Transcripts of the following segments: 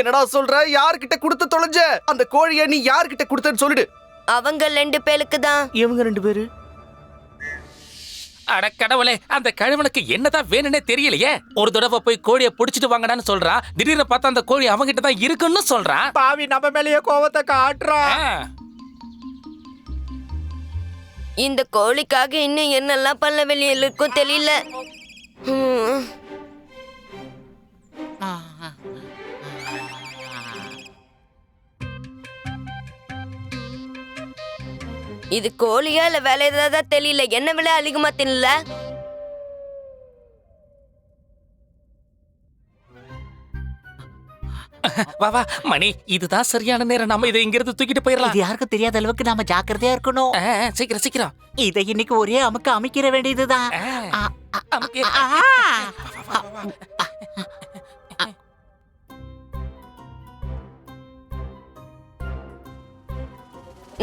என்னடா சொல்ற? யார்கிட்ட கொடுத்து தொலைஞ்ச? அந்த கோழிய நீ யார்கிட்ட கொடுத்தன்னு சொல்லிடு. அவங்க ரெண்டு பேருக்கு தான். இவங்க ரெண்டு பேரு? அட கடவுளே அந்த கழுவனுக்கு என்னதான் வேணும்னே தெரியலையே. ஒரு தடவை போய் கோழியை புடிச்சிட்டு வாங்கடான்னு சொல்றான் திடீர்னு பார்த்தா அந்த கோழி அவங்கிட்ட தான் இருக்குன்னு சொல்றான் பாவி நம்ம மேலேயே கோவத்தை காட்டுறான். இந்த கோழிக்காக இன்னும் என்னெல்லாம் பண்ண வெளியில் இருக்கும் தெரியல இது கோழியா இல்ல வேலை ஏதாவது தெரியல. என்ன விலை அதிகமா தின்னல? வா வா மணி இதுதான் சரியான நேரம். நம்ம இதை இங்கிருந்து தூக்கிட்டு போயிடலாம். இது யாருக்கும் தெரியாத அளவுக்கு நாம ஜாக்கிரதையா இருக்கணும். ஆ, சீக்கிரம் சீக்கிரம். இதை இன்னைக்கு ஒரே அமுக்க அமைக்கிற வேண்டியதுதான். ஆ. ஆ, ஆ, அமுக்கு. ஆ,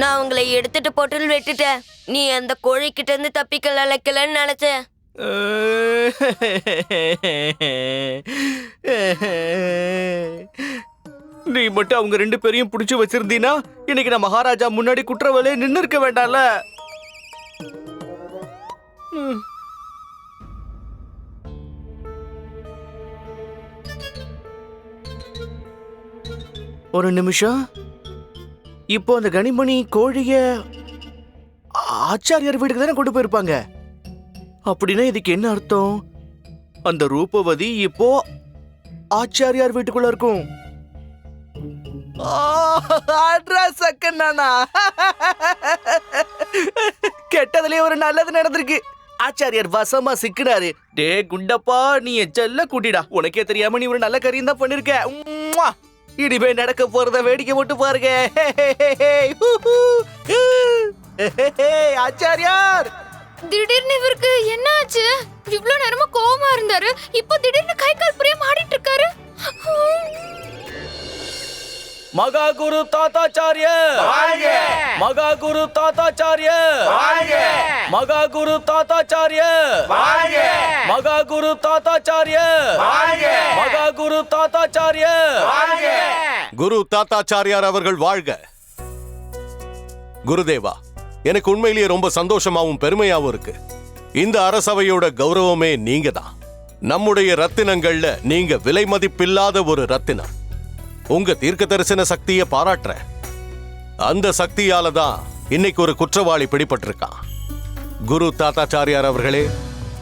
நான் உங்களை எடுத்துட்டு போட்டு விட்டுட்டேன். நீ அந்த கோழிக்கிட்ட இருந்து தப்பிக்க அழைக்கலன்னு நினைச்ச. நீ மட்டும் அவங்க ரெண்டு பேரையும் பிடிச்சி வச்சிருந்தீனா இன்னைக்கு நான் மகாராஜா முன்னாடி குற்றவாளியே நின்னு இருக்க வேண்டாம்ல. ஒரு நிமிஷம். இப்போ அந்த கனிமணி கோழிய ஆச்சாரியார் வீட்டுக்கு தானே கொண்டு போயிருப்பாங்க? அப்படின்னா இதுக்கு என்ன அர்த்தம்? அந்த ரூபவதி இப்போ ஆச்சாரியார் வீட்டுக்குள்ள இருக்கும். கெட்டதுலயே ஒரு நல்லது நடந்திருக்கு. ஆச்சாரியார் வசமா சிக்கினாரு. டே குண்டப்பா நீ என் செல்ல கூட்டிடா. உனக்கே தெரியாம நீ ஒரு நல்ல கரியம் தான் பண்ணிருக்க இனிமே நடக்க போறத வேடிக்கை மட்டும் பாருங்க. ஆச்சாரியார்! திடீர்னு இவருக்கு என்ன ஆச்சு இவ்ளோ நேரமா கோவமா இருந்தாரு. இப்போ திடீர்னு கை கால் புரியாம ஆடிட்டு இருக்காரு மகா குரு தாத்தாச்சாரிய! மகா குரு தாத்தாச்சாரிய! மகா குரு தாத்தாச்சாரிய! மகா குரு தாத்தாச்சாரிய! மகா குரு தாத்தாச்சாரிய! குரு தாத்தாச்சாரியார் அவர்கள் வாழ்க. குருதேவா எனக்கு உண்மையிலேயே ரொம்ப சந்தோஷமாவும் பெருமையாவும் இருக்கு. இந்த அரசவையோட கௌரவமே நீங்க தான் நம்முடைய ரத்தினங்கள்ல நீங்க விலை மதிப்பில்லாத ஒரு ரத்தினம். உங்க தீர்க்க தரிசன சக்தியை பாராட்டுறேன். அந்த சக்தியால தான் இன்னைக்கு ஒரு குற்றவாளி பிடிபட்டிருக்கான். குரு தாத்தாச்சாரியார் அவர்களே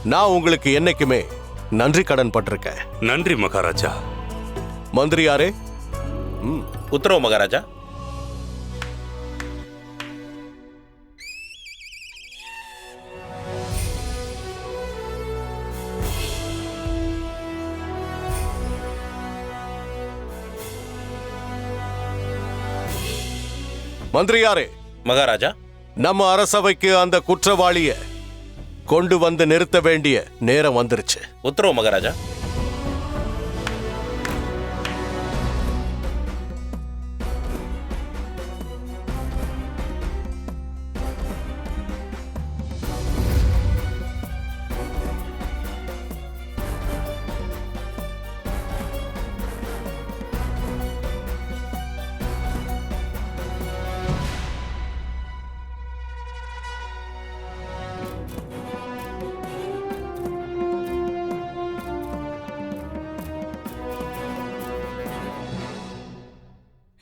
நான் உங்களுக்கு என்னைக்குமே நன்றி கடன் பட்டிருக்கேன். நன்றி மகாராஜா. மந்திரியாரே உத்தரவு மகாராஜா. மந்திரியாரே மகாராஜா. நம்ம அரசவைக்கு அந்த குற்றவாளிய கொண்டு வந்து நிறுத்த வேண்டிய நேரம் வந்துருச்சு. உத்தரவு மகாராஜா.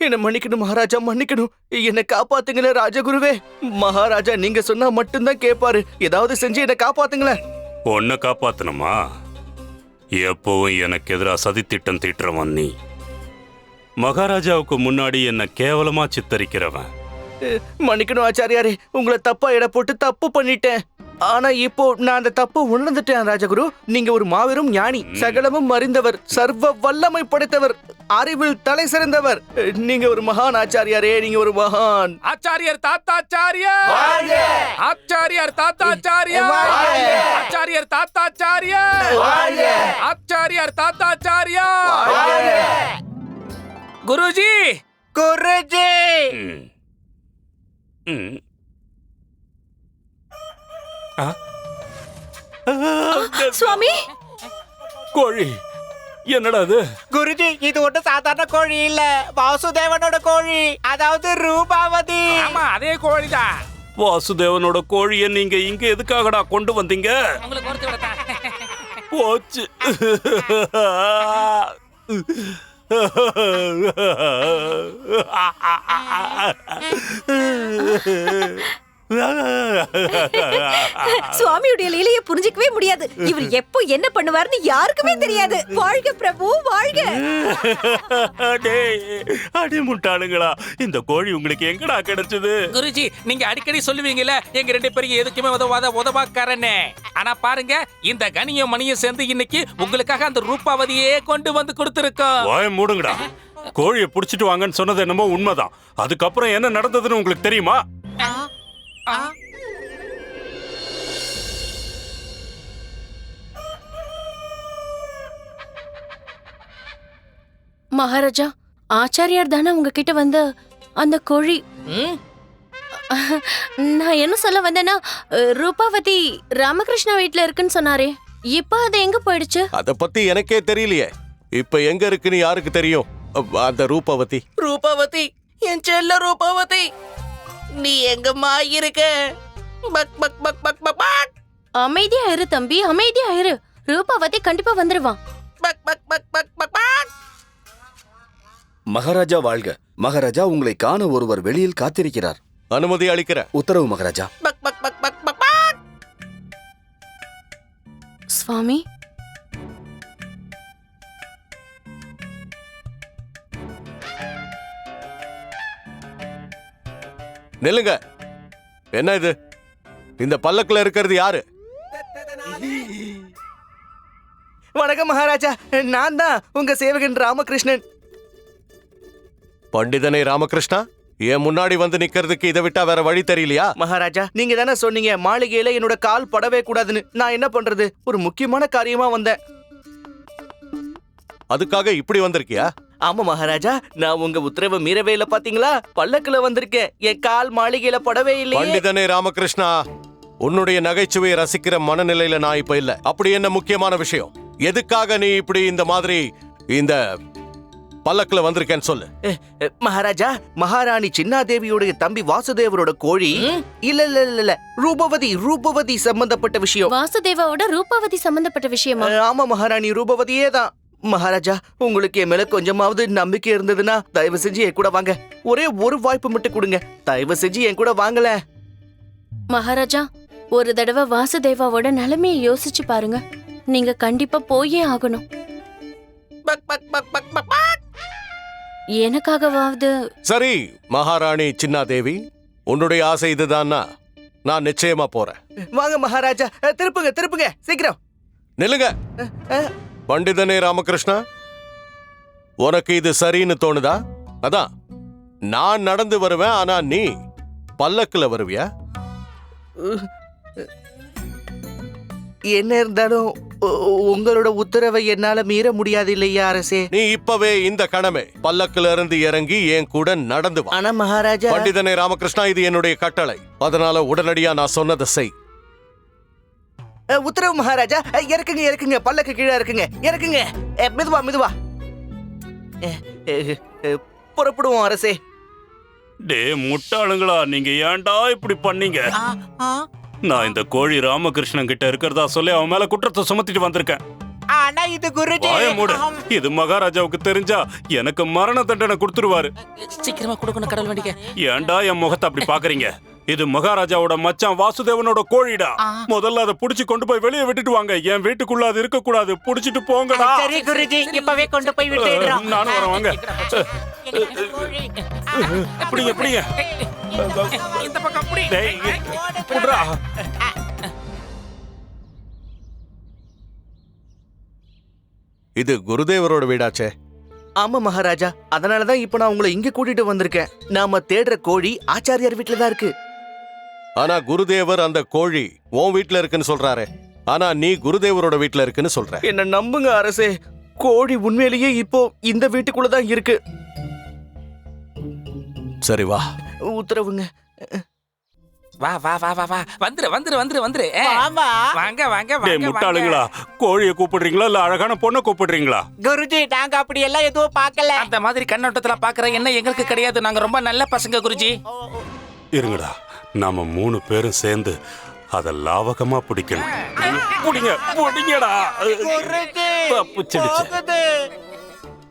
என்ன மன்னிக்கணும் மகாராஜா மன்னிக்கணும். என்ன காப்பாத்துங்களேன் ராஜகுருவே. மகாராஜா நீங்க சொன்னா மட்டும்தான் கேட்பாரு ஏதாவது செஞ்சு என்ன காப்பாத்துங்களேன். உன்னை காப்பாத்தணுமா? எப்பவும் எனக்கு எதிராக சதித்திட்டம் தீட்டுறவன் நீ. மகாராஜாவுக்கு முன்னாடி என்ன கேவலமா சித்தரிக்கிறவன். மன்னிக்கணும் ஆச்சாரியாரே. உங்களை தப்பா எடை போட்டு தப்பு பண்ணிட்டேன். ஆனா இப்போ நான் அந்த தப்பு உணர்ந்துட்டேன் ராஜகுரு. நீங்க ஒரு மாபெரும் ஞானி சகலமும் அறிந்தவர் சர்வ வல்லமை படைத்தவர் அறிவில் தலை சிறந்தவர். நீங்க ஒரு மகான் ஆச்சாரியாரே நீங்க ஒரு மகான். ஆச்சாரியர் தாத்தாச்சாரியார் ஆச்சாரியர் தாத்தாச்சாரியார் ஆச்சாரியர் தாத்தாச்சாரியார் ஆச்சாரியர் தாத்தாச்சாரியார் குருஜி! குருஜி. சுவாமி? கோழி. என்னடா அது? குருஜி இது ஒண்ணு சாதாரண கோழி இல்ல. வாசுதேவனோட கோழி. அதாவது ரூபாவதி. ஆமா அதே கோழிதான். வாசுதேவனோட கோழியை நீங்க இங்க எதுக்காகடா கொண்டு வந்தீங்க? போச்சு. சுவாமியுடைய லீலைய புரிஞ்சிக்கவே முடியாது. இவர் எப்போ என்ன பண்ணுவாருன்னு யாருக்குமே தெரியாது. வாழ்க பிரபு வாழ்க. டேய், அடி முட்டாளுங்களா இந்த கோழி உங்களுக்கு எங்கடா கிடைச்சது? குருஜி நீங்க அடிக்கடி சொல்லுவீங்கல்ல எங்க ரெண்டு பேரும் எதுக்குமே உதவாத உதவாக்காரன்னு ஆனா பாருங்க இந்த கனியும் மணியும் சேர்ந்து இன்னைக்கு உங்களுக்காக அந்த ரூபாவதியே கொண்டு வந்து கொடுத்துருக்கோம். வாய மூடுங்கடா. கோழியை புடிச்சிட்டு வாங்கன்னு சொன்னது என்னமோ உண்மைதான். அதுக்கப்புறம் என்ன நடந்ததுன்னு உங்களுக்கு தெரியுமா? மகாராஜா ஆச்சாரியார் தானே உங்ககிட்ட வந்து அந்த கோழி? ம்? நான் என்ன சொல்ல வந்தேன்னா ரூபாவதி ராமகிருஷ்ணா வீட்ல இருக்குன்னு சொன்னாரே இப்ப அது எங்க போயிடுச்சு? அத பத்தி எனக்கே தெரியலையே. இப்ப எங்க இருக்குன்னு யாருக்கு தெரியும்? அந்த ரூபவதி. ரூபாவதி என் செல்ல ரூபாவதி. நீ எங்கம்மா இருக்க பக் பக் பக் பக் பக் பக் அமைதியா இரு தம்பி அமைதியா இரு ரூபாவதி கண்டிப்பா வந்துருவான் பக் பக் பக் பக் பக் பக் மகாராஜா வாழ்க மகாராஜா உங்களை காண ஒருவர் வெளியில் காத்திருக்கிறார் அனுமதி அளிக்கிற உத்தரவு மகாராஜா பக் பக் பக் பக் பக் பக் சுவாமி நில்லுங்க. என்ன இது? இந்த பல்லக்குல இருக்கிறது யாரு? வணக்கம் மகாராஜா. நான் தான் உங்க சேவகன் ராமகிருஷ்ணன். பண்டிதனை ராமகிருஷ்ணா? என் முன்னாடி வந்து நிக்கிறதுக்கு இதை விட்டா வேற வழி தெரியலையா? மகாராஜா நீங்க தானே சொன்னீங்க மாளிகையில என்னோட கால் படவே கூடாதுன்னு. நான் என்ன பண்றது? ஒரு முக்கியமான காரியமா வந்தேன். அதுக்காக இப்படி வந்திருக்கியா? ஆமா மகாராஜா நான் உங்க உத்தரவை மீறவே இல்ல பாத்தீங்களா? பல்லக்குல வந்திருக்கேன். என் கால் மாளிகையில படவே இல்லையே. பண்டிதனே ராமகிருஷ்ணா உன்னுடைய நகைச்சுவையை ரசிக்கிற மனநிலையில நான் இப்ப இல்ல. அப்படி என்ன முக்கியமான விஷயம்? எதுக்காக நீ இப்படி இந்த மாதிரி இந்த பல்லக்குல வந்திருக்கேன்னு சொல்லு. அஹ், அஹ், மகாராஜா மகாராணி சின்னாதேவியோட தம்பி வாசுதேவரோட கோழி இல்ல இல்ல இல்ல இல்ல. ரூபவதி ரூபவதி சம்பந்தப்பட்ட விஷயம். வாசுதேவாவோட ரூபாவதி சம்பந்தப்பட்ட விஷயமா? அஹ், ஆமா மகாராணி ரூபவதியே தான். மகாராஜா உங்களுக்கு என் மேல கொஞ்சமாவது நம்பிக்கை இருந்ததுன்னா தயவு செஞ்சு என் கூட வாங்க. ஒரே ஒரு வாய்ப்பு மட்டும் கொடுங்க. தயவு செஞ்சு என் கூட வாங்கல. மகாராஜா ஒரு தடவை வாசுதேவாவோட நிலைமையை யோசிச்சு பாருங்க. நீங்க கண்டிப்பா போயே ஆகணும். பக் பக் பக் பக் பக் பக். எனக்காகவாவது? சரி மகாராணி சின்னாதேவி உன்னுடைய ஆசை இதுதான்னா நான் நிச்சயமா போறேன். வாங்க மகாராஜா அஹ், திருப்புங்க திருப்புங்க சீக்கிரம். நில்லுங்க. அஹ், பண்டிதனே ராமகிருஷ்ணா உனக்கு இது சரின்னு தோணுதா? அதான் நான் நடந்து வருவேன் ஆனா நீ பல்லக்குல வருவியா? என்ன இருந்தாலும் உங்களோட உத்தரவை என்னால மீற முடியாது இல்லையா அரசே? நீ இப்பவே இந்த கணமே பல்லக்குல இருந்து இறங்கி என் கூட நடந்து ஆனா மகாராஜா பண்டிதனே ராமகிருஷ்ணா இது என்னுடைய கட்டளை. அதனால உடனடியா நான் சொன்னதை செய். உத்தரவு மகாராஜா. இறக்குங்க இறக்குங்க. பல்லக்கு கீழே இருக்குங்க இறக்குங்க. மெதுவா மெதுவா. புறப்படுவோம் அரசே. டே முட்டாளுங்களா நீங்க ஏன்டா இப்படி பண்ணீங்க. நான் இந்த கோழி ராமகிருஷ்ணன் கிட்ட இருக்கிறதா சொல்லி அவன் மேல குற்றத்தை சுமத்திட்டு வந்திருக்கேன். ஆனா இது குருஜி. இது மகாராஜாவுக்கு தெரிஞ்சா எனக்கு மரண தண்டனை கொடுத்துருவாரு. சீக்கிரமா கொடுக்கணும் கடவுள் வேண்டிக்க. ஏன்டா என் முகத்தை அப்படி பாக்குறீங்க? இது மகாராஜாவோட மச்சான் வாசுதேவனோட கோழிடா. முதல்ல அதை புடிச்சு கொண்டு போய் வெளியே விட்டுட்டு வாங்க. என் வீட்டுக்குள்ள அது இருக்க கூடாது புடிச்சிட்டு போங்கடா. சரி குருஜி. இப்பவே கொண்டு போய் விட்டுடுறோம். நானும் வரேன் வாங்க. எனக்கு கோழி. பிடிங்க பிடிங்க இந்த பக்கம் அப்படி டேய், புட்றா. இது குருதேவரோட வீடாச்சே. ஆமா மகாராஜா. அதனாலதான் இப்ப நான் உங்களை இங்க கூட்டிட்டு வந்திருக்கேன். நாம தேடுற கோழி ஆச்சாரியார் வீட்டுல தான் இருக்கு. ஆனா குருதேவர் அந்த கோழி உன் வீட்ல இருக்குன்னு சொல்றாரே. ஆனா நீ குருதேவரோட வீட்ல இருக்குன்னு சொல்ற. என்ன நம்புங்க அரசே. கோழி உண்மையிலேயே இப்போ இந்த வீட்டுக்குள்ள தான் இருக்கு. சரி வா. உத்தரவுங்க. வா வா வா வா வா. வந்துரு வந்துரு வந்துரு வந்துரு. ஏ, ஆமா வாங்க வாங்க டேய் வாங்க. முட்டாளுங்களா கோழியை கூப்பிடுறீங்களா இல்ல அழகான பொண்ணை கூப்பிடுறீங்களா? குருஜி நாங்க அப்படி எல்லாம் எதுவும் பார்க்கல. அந்த மாதிரி கண்ணோட்டத்துல பாக்குற என்ன எங்களுக்கு கிடையாது. நாங்க ரொம்ப நல்ல பசங்க குருஜி. இருங்கடா. நாம மூணு பேரும் சேர்ந்து அத லாவகமா பிடிக்கணும். புடிங்க புடிங்கடா. தப்பிச்சிடுச்சு.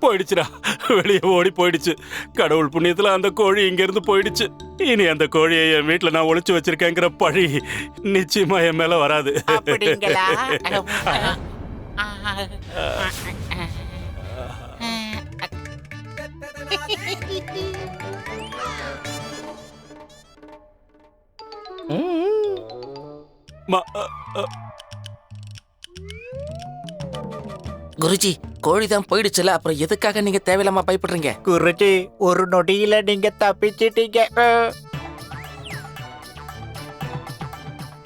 போயிடுச்சுடா. வெளியே ஓடி போயிடுச்சு. கடவுள் புண்ணியத்துல அந்த கோழி இங்க இருந்து போயிடுச்சு. இனி அந்த கோழியை என் வீட்டுல நான் ஒளிச்சு வச்சிருக்கேங்கிற பழி நிச்சயமா என் மேல வராது. அப்படிங்களா? குருஜி கோழி தான் போயிடுச்சுல அப்புறம் எதுக்காக நீங்க தேவையில்லாம பயப்படுறீங்க குருஜி ஒரு நொடியில நீங்க தப்பிச்சிட்டீங்க.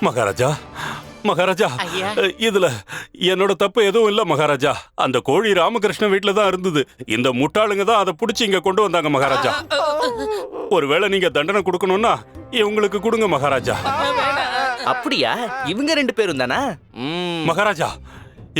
மகாராஜா மகாராஜா ஐயா. இதுல என்னோட தப்பு எதுவும் இல்ல மகாராஜா. அந்த கோழி ராமகிருஷ்ண வீட்ல தான் இருந்தது. இந்த முட்டாளுங்க தான் அதை புடிச்சு இங்க கொண்டு வந்தாங்க மகாராஜா. ஒருவேளை நீங்க தண்டனை கொடுக்கணும்னா இவங்களுக்கு கொடுங்க மகாராஜா. அப்படியா? இவங்க ரெண்டு பேரும் தானா? ம், மகாராஜா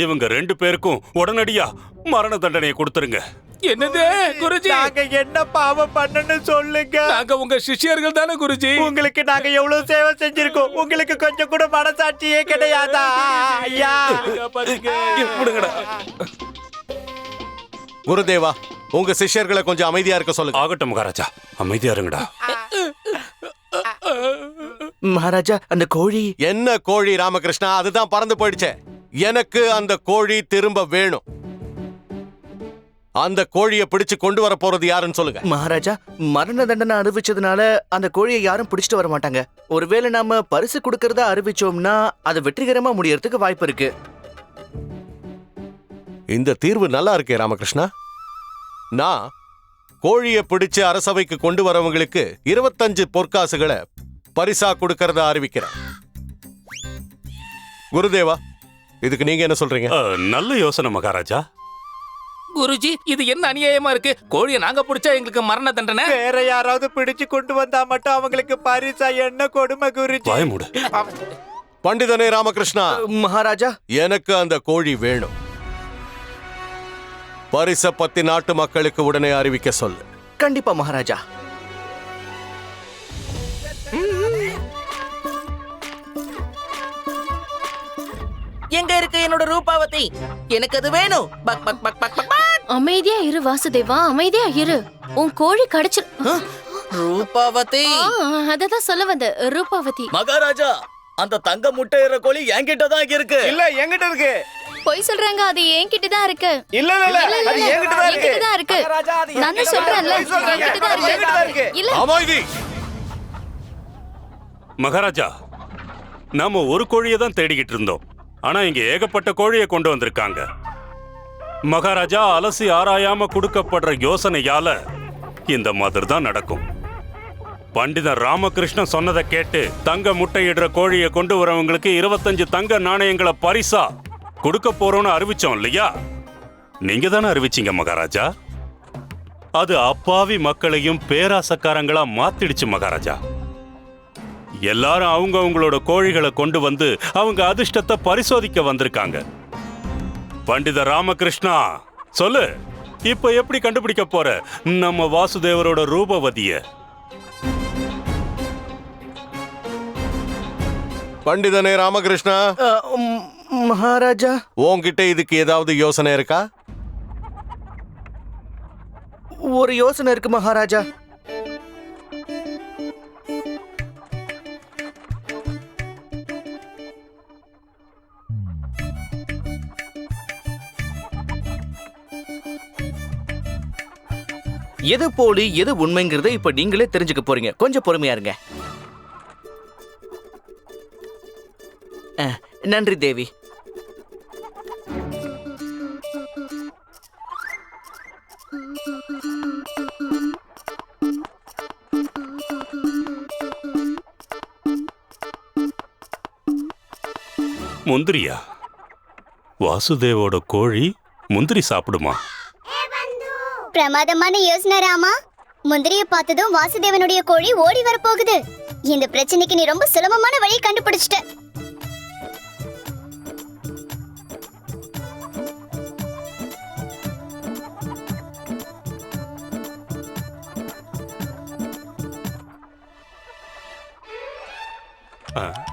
இவங்க ரெண்டு பேருக்கும் உடனடியா மரண தண்டனையை கொடுத்துருங்க. என்னது குருஜி? நாங்க என்ன பாவம் பண்ணன்னு சொல்லுங்க. நாங்க உங்க சிஷ்யர்கள் தானே குருஜி? உங்களுக்கு நாங்க எவ்வளவு சேவை செஞ்சிருக்கோம்? உங்களுக்கு கொஞ்சம் கூட மனசாட்சியே கிடையாதா? ஐயா. விடுங்கடா குருதேவா உங்க சிஷ்யர்களை கொஞ்சம் அமைதியா இருக்க சொல்லுங்க. ஆகட்டும் மகாராஜா. அமைதியா இருங்கடா. மகாராஜா அந்த கோழி. என்ன கோழி ராமகிருஷ்ணா? அதுதான் பறந்து போயிடுச்சே. எனக்கு அந்த கோழி திரும்ப வேணும். அந்த கோழியை பிடிச்சு கொண்டு வர போறது யாருன்னு சொல்லுங்க. மகாராஜா மரண தண்டனை அறிவிச்சதுனால அந்த கோழியை யாரும் பிடிச்சிட்டு வர மாட்டாங்க. ஒருவேளை நாம பரிசு கொடுக்கறதா அறிவிச்சோம்னா அது வெற்றிகரமா முடியறதுக்கு வாய்ப்பு இருக்கு. இந்த தீர்வு நல்லா இருக்கே ராமகிருஷ்ணா. நான் கோழியை பிடிச்சு அரசவைக்கு கொண்டு வரவங்களுக்கு இருபத்தஞ்சு பொற்காசுகளை பரிசா கொடுக்கறதா அறிவிக்கிறேன். குருதேவா இதுக்கு நீங்க என்ன சொல்றீங்க? நல்ல யோசனை மகாராஜா. குருஜி இது என்ன அநியாயமா இருக்கு? கோழியை நாங்க பிடிச்சா எங்களுக்கு மரண தண்டனை? வேற யாராவது பிடிச்சு கொண்டு வந்தா மட்டும் அவங்களுக்கு பரிசா என்ன கொடுமை குருஜி? பண்டிதனே ராமகிருஷ்ணா மகாராஜா. எனக்கு அந்த கோழி வேணும். பரிச பத்தி நாட்டு மக்களுக்கு உடனே அறிவிக்க சொல்லு. கண்டிப்பா மகாராஜா. எங்க இருக்கு என்னோட ரூபாவதி? எனக்கு அது வேணும். பக் பக் பக் பக் பக் பக். அமைதியா இரு வாசுதேவா. அமைதியா இரு. உன் கோழி கிடைச்சு ரூபாவதி. அததான் சொல்ல வந்த ரூபாவதி. மகாராஜா அந்த தங்க முட்டையிற கோழி என்கிட்ட தான் இருக்கு. இல்ல எங்கிட்ட இருக்கு. பொய் சொல்றாங்க அது என்கிட்ட தான் இருக்கு. இல்ல இல்ல இல்ல. அது என்கிட்ட தான் இருக்கு. என்கிட்ட தான் இருக்கு. மகாராஜா, அது நான் என்கிட்ட தான் சொல்றேன்ல. என்கிட்ட என்கிட்ட தான் இருக்கு. இல்ல. அமைதி மகாராஜா நாம ஒரு கோழியை தான் தேடிக்கிட்டு இருந்தோம். ஆனா இங்க ஏகப்பட்ட கோழியை கொண்டு வந்திருக்காங்க. மகாராஜா அலசி ஆராயாம கொடுக்கப்படுற யோசனையால இந்த மாதிரி தான் நடக்கும். பண்டிதன் ராமகிருஷ்ணன் சொன்னதை கேட்டு தங்க முட்டையிடுற கோழியை கொண்டு வரவங்களுக்கு இருபத்தஞ்சு தங்க நாணயங்களை பரிசா கொடுக்க போறோம்னு அறிவிச்சோம் இல்லையா? நீங்க தானே அறிவிச்சிங்க மகாராஜா? அது அப்பாவி மக்களையும் பேராசக்காரங்களா மாத்திடுச்சு மகாராஜா. எல்லாரும் அவங்க அவங்களோட கோழிகளை கொண்டு வந்து அவங்க அதிர்ஷ்டத்தை பரிசோதிக்க வந்திருக்காங்க. பண்டித ராமகிருஷ்ணா சொல்லு. இப்ப எப்படி கண்டுபிடிக்க போற? நம்ம வாசுதேவரோட ரூபவதிய. பண்டிதனே ராமகிருஷ்ணா. மகாராஜா. உன்கிட்ட இதுக்கு ஏதாவது யோசனை இருக்கா? ஒரு யோசனை இருக்கு மகாராஜா. எது போலி எது உண்மைங்கிறத இப்ப நீங்களே தெரிஞ்சுக்க போறீங்க. கொஞ்சம் பொறுமையா இருங்க. அஹ், நன்றி தேவி. முந்திரியா? வாசுதேவோட கோழி முந்திரி சாப்பிடுமா? பிரமாதமான யோசனை ராமா. முந்திரிய பார்த்ததும் வாசுதேவனுடைய கோழி ஓடி வரப்போகுது. இந்த பிரச்சனைக்கு நீ ரொம்ப சுலபமான வழியை கண்டுபிடிச்சிட்ட. ஆ.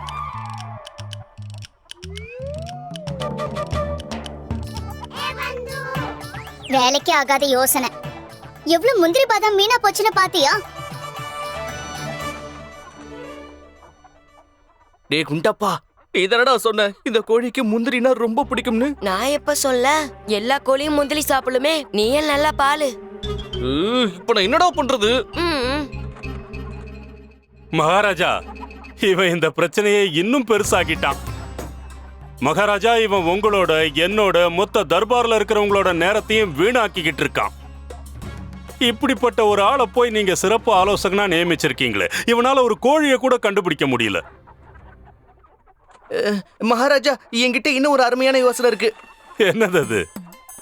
வேலைக்கு ஆகாத யோசனை. எவ்வளவு முந்திரி பாதாம் மீனா போச்சுன்னு பாத்தியா? டே குண்டப்பா. இதனடா சொன்ன இந்த கோழிக்கு முந்திரினா ரொம்ப பிடிக்கும்னு? நான் எப்ப சொல்ல? எல்லா கோழியும் முந்திரி சாப்பிடுமே நீ ஏன் நல்லா பாலு. உ, இப்ப நான் என்னடா பண்றது. மகாராஜா இவன் இந்த பிரச்சனையை இன்னும் பெருசாக்கிட்டான். மகாராஜா இவன் உங்களோட என்னோட மொத்த தர்பார்ல இருக்கிறவங்களோட நேரத்தையும் வீணாக்கிக்கிட்டு இருக்கான். இப்படிப்பட்ட ஒரு ஆளை போய் நீங்க சிறப்பு ஆலோசகனா நியமிச்சிருக்கீங்களே இவனால ஒரு கோழியை கூட கண்டுபிடிக்க முடியல. மகாராஜா என்கிட்ட இன்னும் ஒரு அருமையான யோசனை இருக்கு. என்னது அது?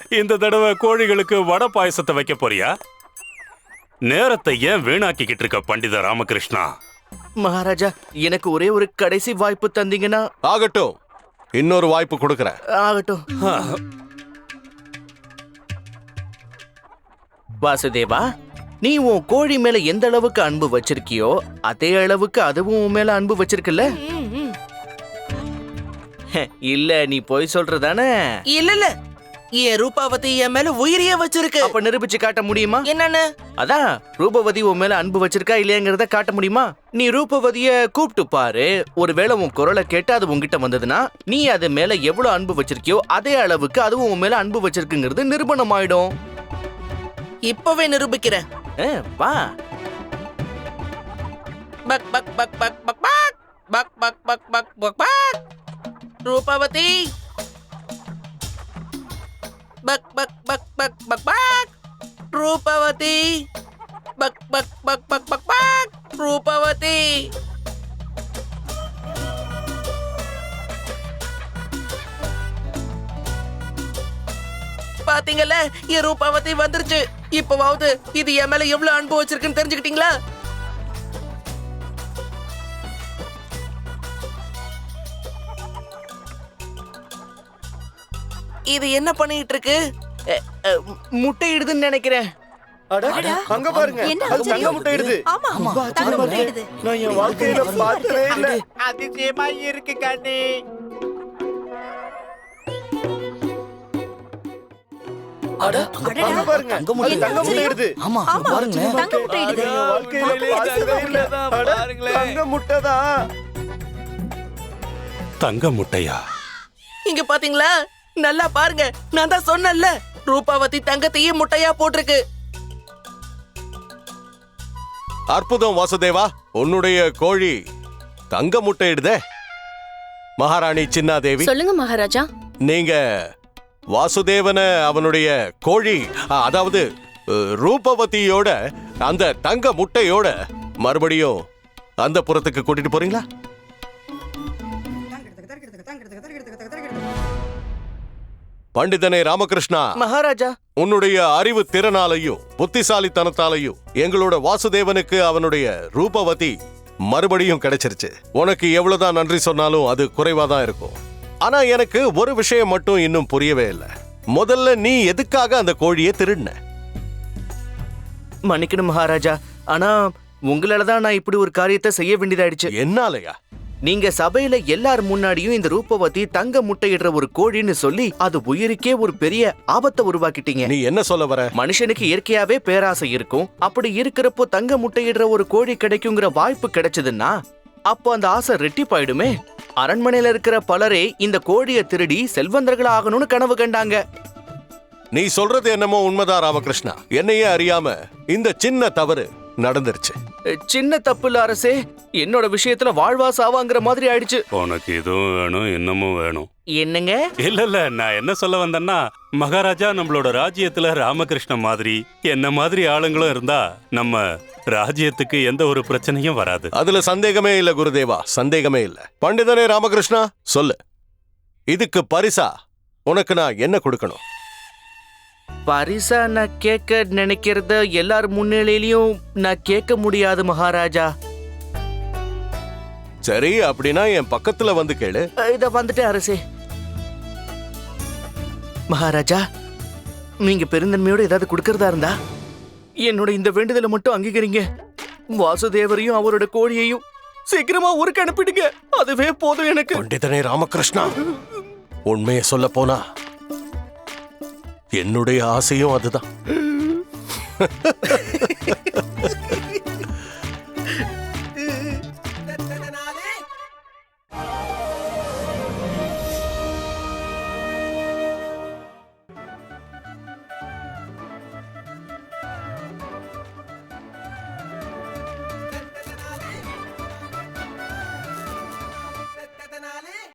இந்த தடவை கோழிகளுக்கு வடை பாயசத்தை வைக்க போறியா? நேரத்தை ஏன் வீணாக்கிக்கிட்டு இருக்க பண்டித ராமகிருஷ்ணா? மகாராஜா எனக்கு ஒரே ஒரு கடைசி வாய்ப்பு தந்தீங்கன்னா ஆகட்டும். இன்னொரு வாய்ப்பு கொடுக்கறேன். ஆகட்டும். வாசுதேவா நீ உன் கோழி மேல எந்த அளவுக்கு அன்பு வச்சிருக்கியோ அதே அளவுக்கு அதுவும் உன் மேல அன்பு வச்சிருக்குல்ல? இல்ல நீ போய் சொல்றதானே? இல்ல இல்ல. என் ரூபாவதி என் மேல உயிரியே வச்சிருக்கு அப்ப நிரூபிச்சு காட்ட முடியுமா என்னன்னு அதான் ரூபவதி உன் மேல அன்பு வச்சிருக்கா இல்லையாங்கிறத காட்ட முடியுமா நீ ரூபவதிய கூப்பிட்டு பாரு ஒருவேளை உன் குரலை கேட்டு அது உன்கிட்ட வந்ததுன்னா நீ அது மேல எவ்வளவு அன்பு வச்சிருக்கியோ அதே அளவுக்கு அதுவும் உன் மேல அன்பு வச்சிருக்குங்கிறது நிரூபணம் ஆயிடும் இப்பவே நிரூபிக்கிறேன் வா பக் பக் பக் பக் பக் பக் பக் பக் பக் பக் பக் ரூபாவதி பக் பக் பக் பக் பக் பக் ரூபவதி பக் பக் பக் பக் பக் பக் ரூபவதி பாத்தீங்கல்ல என் ரூபாவதி வந்துருச்சு. இப்பவாவது இது என் மேல எவ்வளவு அன்பு வச்சிருக்குன்னு தெரிஞ்சுக்கிட்டீங்களா? இது என்ன பண்ணிட்டு இருக்கு முட்டையிடுதுன்னு நினைக்கிறேன். அங்க பாருங்க. அது தங்க முட்டையிடுது. நான் என் வாழ்க்கையில பார்த்ததே இல்ல. அதிசயமா தங்க முட்டையா? இங்க பாத்தீங்களா? நல்லா பாருங்க நான் தான் சொன்னேன்ல. ரூபாவதி தங்கத்தையும் முட்டையா போட்டிருக்கு. அற்புதம் வாசுதேவா. உன்னுடைய கோழி தங்க முட்டையிடுதே. மகாராணி சின்னாதேவி. சொல்லுங்க மகாராஜா. நீங்க வாசுதேவன அவனுடைய கோழி அதாவது ரூபவதியோட அந்த தங்க முட்டையோட மறுபடியும் அந்த புறத்துக்கு கூட்டிட்டு போறீங்களா? பண்டிதனே ராமகிருஷ்ணா மகாராஜா. உன்னுடைய அறிவு திறனாலையும் புத்திசாலித்தனத்தாலையும் எங்களோட வாசுதேவனுக்கு அவனுடைய ரூபவதி மறுபடியும் கிடைச்சிருச்சு. உனக்கு எவ்வளவுதான் நன்றி சொன்னாலும் அது குறைவா தான் இருக்கும். ஆனா எனக்கு ஒரு விஷயம் மட்டும் இன்னும் புரியவே இல்லை. முதல்ல நீ எதுக்காக அந்த கோழியை திருடின? மன்னிக்கணும் மகாராஜா. ஆனா உங்களால தான் நான் இப்படி ஒரு காரியத்தை செய்ய வேண்டியதாயிடுச்சு. என்னாலயா? நீங்க சபையில எல்லார் முன்னாடியும் இந்த ரூபவதி தங்க முட்டையிடுற ஒரு கோழின்னு சொல்லி அது உயிருக்கே ஒரு பெரிய ஆபத்தை உருவாக்கிட்டீங்க. நீ என்ன சொல்ல வர? மனுஷனுக்கு இயற்கையாவே பேராசை இருக்கும். அப்படி இருக்கிறப்போ தங்க முட்டையிடுற ஒரு கோழி கிடைக்குங்கிற வாய்ப்பு கிடைச்சதுன்னா அப்போ அந்த ஆசை ரெட்டிப்பாயிடுமே. அரண்மனையில இருக்கிற பலரே இந்த கோழியை திருடி செல்வந்தர்கள் ஆகணும்னு கனவு கண்டாங்க. நீ சொல்றது என்னமோ உண்மைதான் ராமகிருஷ்ணா. என்னையே அறியாம இந்த சின்ன தவறு நடந்துருச்சு. சின்ன தப்பு இல்ல அரசே. என்னோட விஷயத்துல வாழ்வா சாவாங்கிற மாதிரி ஆயிடுச்சு. உனக்கு இதுவும் வேணும் இன்னமும் வேணும். என்னங்க? இல்ல இல்ல நான் என்ன சொல்ல வந்தேன்னா மகாராஜா நம்மளோட ராஜ்யத்துல ராமகிருஷ்ண மாதிரி என்ன மாதிரி ஆளுங்களும் இருந்தா நம்ம ராஜ்யத்துக்கு எந்த ஒரு பிரச்சனையும் வராது. அதுல சந்தேகமே இல்ல குருதேவா. சந்தேகமே இல்ல. பண்டிதனே ராமகிருஷ்ணா? சொல்லு. இதுக்கு பரிசா? உனக்கு நான் என்ன கொடுக்கணும்? பரிசா நான் கேட்க நினைக்கிறத எல்லார் முன்னிலையிலயும் நான் கேட்க முடியாது மகாராஜா. சரி அப்படின்னா என் பக்கத்துல வந்து கேளு. இத வந்துட்டேன் அரசே. மகாராஜா நீங்க பெருந்தன்மையோட ஏதாவது கொடுக்கறதா இருந்தா? என்னோட இந்த வேண்டுதலை மட்டும் அங்கீகரிங்க. வாசுதேவரையும் அவரோட கோழியையும் சீக்கிரமா ஊருக்கு அனுப்பிடுங்க. அதுவே போதும் எனக்கு. பண்டிதனே ராமகிருஷ்ணா உண்மையை சொல்ல போனா என்னுடைய ஆசையும் அதுதான்.